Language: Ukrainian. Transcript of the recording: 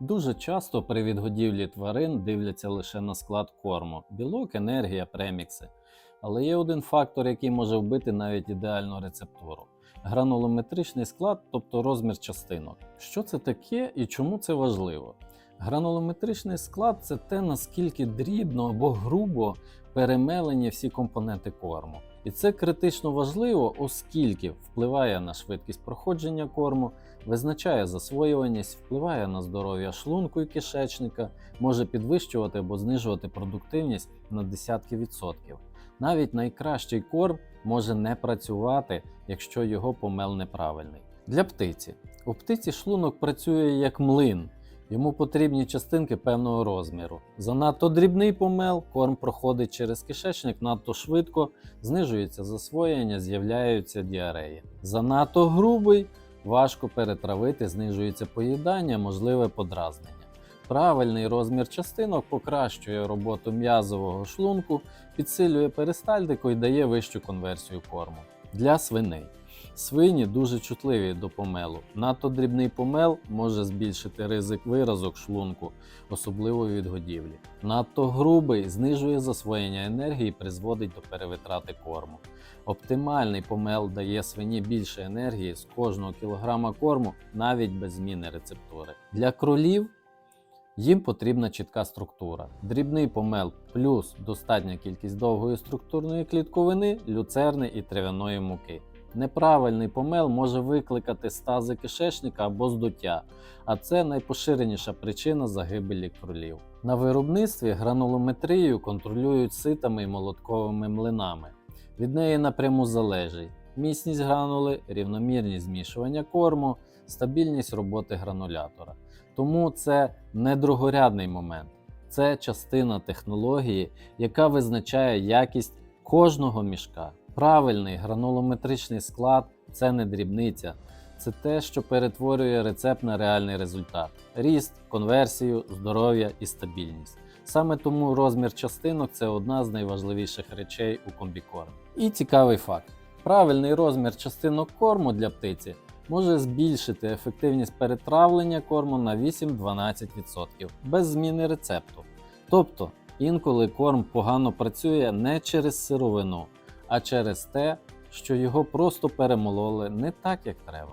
Дуже часто при відгодівлі тварин дивляться лише на склад корму: білок, енергія, премікси. Але є один фактор, який може вбити навіть ідеальну рецептуру гранулометричний склад, тобто розмір частинок. Що це таке і чому це важливо? Гранулометричний склад це те, наскільки дрібно або грубо перемелені всі компоненти корму. І це критично важливо, оскільки впливає на швидкість проходження корму, визначає засвоюваність, впливає на здоров'я шлунку і кишечника, може підвищувати або знижувати продуктивність на десятки відсотків. Навіть найкращий корм може не працювати, якщо його помел неправильний. Для птиці у птиці шлунок працює як млин. Йому потрібні частинки певного розміру. Занадто дрібний помел, корм проходить через кишечник надто швидко, знижується засвоєння, з'являються діареї. Занадто грубий, важко перетравити, знижується поїдання, можливе подразнення. Правильний розмір частинок покращує роботу м'язового шлунку, підсилює перистальтику і дає вищу конверсію корму. Для свиней. Свині дуже чутливі до помелу. Надто дрібний помел може збільшити ризик виразок шлунку, особливо від годівлі. Надто грубий знижує засвоєння енергії і призводить до перевитрати корму. Оптимальний помел дає свині більше енергії з кожного кілограма корму навіть без зміни рецептури. Для кролів їм потрібна чітка структура. Дрібний помел плюс достатня кількість довгої структурної клітковини, люцерни і трав'яної муки. Неправильний помел може викликати стази кишечника або здуття, а це найпоширеніша причина загибелі кролів. На виробництві гранулометрію контролюють ситами і молотковими млинами. Від неї напряму залежить міцність гранули, рівномірність змішування корму, стабільність роботи гранулятора. Тому це не другорядний момент, це частина технології, яка визначає якість кожного мішка. Правильний гранулометричний склад це не дрібниця, це те, що перетворює рецепт на реальний результат: ріст, конверсію, здоров'я і стабільність. Саме тому розмір частинок це одна з найважливіших речей у комбікормі. І цікавий факт: правильний розмір частинок корму для птиці може збільшити ефективність перетравлення корму на 8-12% без зміни рецепту. Тобто інколи корм погано працює не через сировину, а через те, що його просто перемололи не так, як треба.